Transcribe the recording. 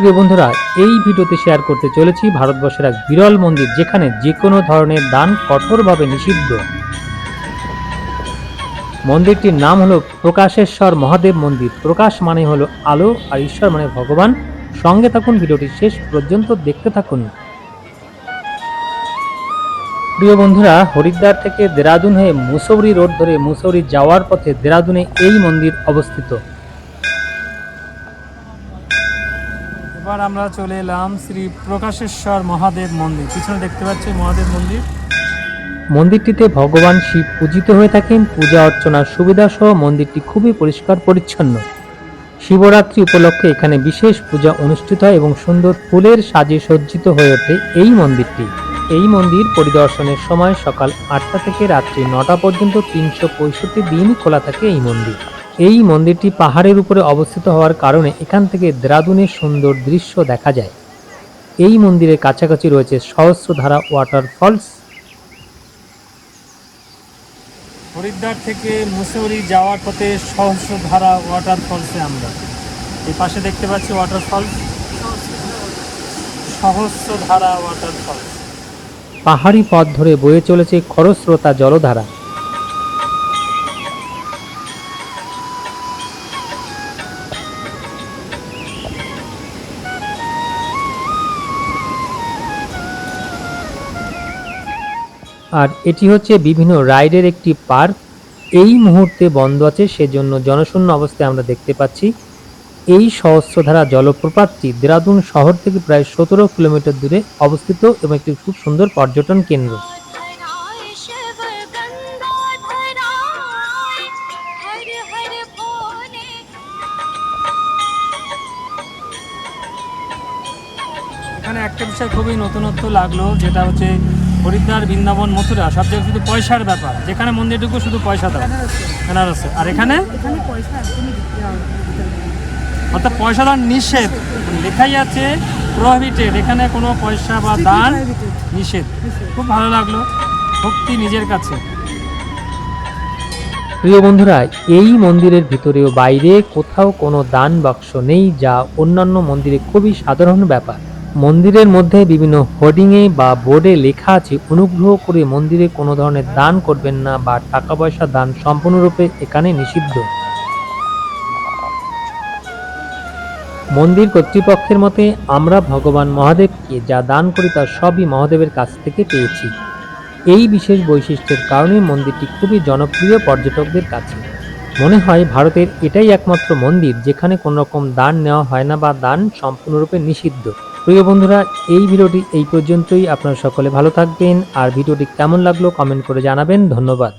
প্রিয় বন্ধুরা, এই ভিডিওতে শেয়ার করতে চলেছি ভারতবর্ষের এক বিরল মন্দির, যেখানে যে কোনো ধরনের দান কঠোরভাবে নিষিদ্ধ। মন্দিরটির নাম হলো প্রকাশেশ্বর মহাদেব মন্দির। প্রকাশ মানে হলো আলো আর ঈশ্বর মানে ভগবান। সঙ্গে থাকুন, ভিডিওটি শেষ পর্যন্ত দেখতে থাকুন। প্রিয় বন্ধুরা, হরিদ্বার থেকে দেরাদুন হয়ে মুসৌরি রোড ধরে মুসৌরি যাওয়ার পথে দেরাদুনে এই মন্দির অবস্থিত। এবার আমরা চলে এলাম শ্রী প্রকাশেশ্বর মহাদেব মন্দির। পিছনে দেখতে পাচ্ছি মহাদেব মন্দির। মন্দিরটিতে ভগবান শিব পূজিত হয়ে থাকেন। পূজা অর্চনার সুবিধা সহ মন্দিরটি খুবই পরিষ্কার পরিচ্ছন্ন। শিবরাত্রি উপলক্ষে এখানে বিশেষ পূজা অনুষ্ঠিত হয় এবং সুন্দর ফুলের সাজে সজ্জিত হয়ে ওঠে এই মন্দিরটি। এই মন্দির পরিদর্শনের সময় সকাল আটটা থেকে রাত্রি নটা পর্যন্ত তিনশো পঁয়ষট্টি দিন খোলা থাকে এই মন্দির। এই মন্দিরটি পাহাড়ের উপরে অবস্থিত হওয়ার কারণে এখান থেকে দেরাদুনের সুন্দর দৃশ্য দেখা যায়। এই মন্দিরের কাছাকাছি রয়েছে সহস্রধারা ওয়াটারফলস হরিদ্বার থেকে মুসৌরি যাওয়ার পথে সহস্রধারা ওয়াটারফলসে আমরা। এই পাশে দেখতে পাচ্ছি ওয়াটারফলস সহস্রধারা ওয়াটারফলস পাহাড়ি পথ ধরে বয়ে চলেছে খরস্রোতা জলধারা। আর এটি হচ্ছে বিভিন্ন রাইডের একটি পার্ক। এই মুহূর্তে বন্ধ আছে, সেজন্য জনশূন্য অবস্থায় আমরা দেখতে পাচ্ছি। এই সহস্রধারা জলপ্রপাতটি দেরাদুন শহর থেকে প্রায় সতেরো কিলোমিটার দূরে অবস্থিত এবং একটি খুব সুন্দর পর্যটন কেন্দ্র। এখানে একটা বিষয় খুবই নতুনত্ব লাগল, যেটা হচ্ছে হরিদ্বার বৃন্দাবন মথুরা সব জায়গায় শুধু পয়সার ব্যাপার। যেখানে মন্দিরটুকু শুধু পয়সা দাও। বেনারসে। আর এখানে? এখানে পয়সা একদমই দিতে হবে অর্থাৎ পয়সা দান নিষেধ। লেখাই আছে প্রহিবিটেড এখানে কোনো পয়সা বা দান নিষেধ। খুব ভালো লাগল। ভক্তি নিজের কাছে। প্রিয় বন্ধুরা এই মন্দিরের ভিতরে ও বাইরে কোথাও কোনো দান বাক্স নেই যা অন্যান্য মন্দিরে খুবই সাধারণ ব্যাপার। মন্দিরের মধ্যে বিভিন্ন হোর্ডিংয়ে বা বোর্ডে লেখা আছে, অনুগ্রহ করে মন্দিরে কোনো ধরনের দান করবেন না বা টাকা পয়সা দান সম্পূর্ণরূপে এখানে নিষিদ্ধ। মন্দির কর্তৃপক্ষের মতে, আমরা ভগবান মহাদেবকে যা দান করি তা সবই মহাদেবের কাছ থেকে পেয়েছি। এই বিশেষ বৈশিষ্ট্যের কারণে মন্দিরটি খুবই জনপ্রিয় পর্যটকদের কাছে। মনে হয় ভারতের এটাই একমাত্র মন্দির যেখানে কোনো রকম দান নেওয়া হয় না বা দান সম্পূর্ণরূপে নিষিদ্ধ। প্রিয় বন্ধুরা, এই ভিডিওটি এই পর্যন্তই। আপনারা সকলে ভালো থাকবেন। আর ভিডিওটি কেমন লাগল কমেন্ট করে জানাবেন। ধন্যবাদ।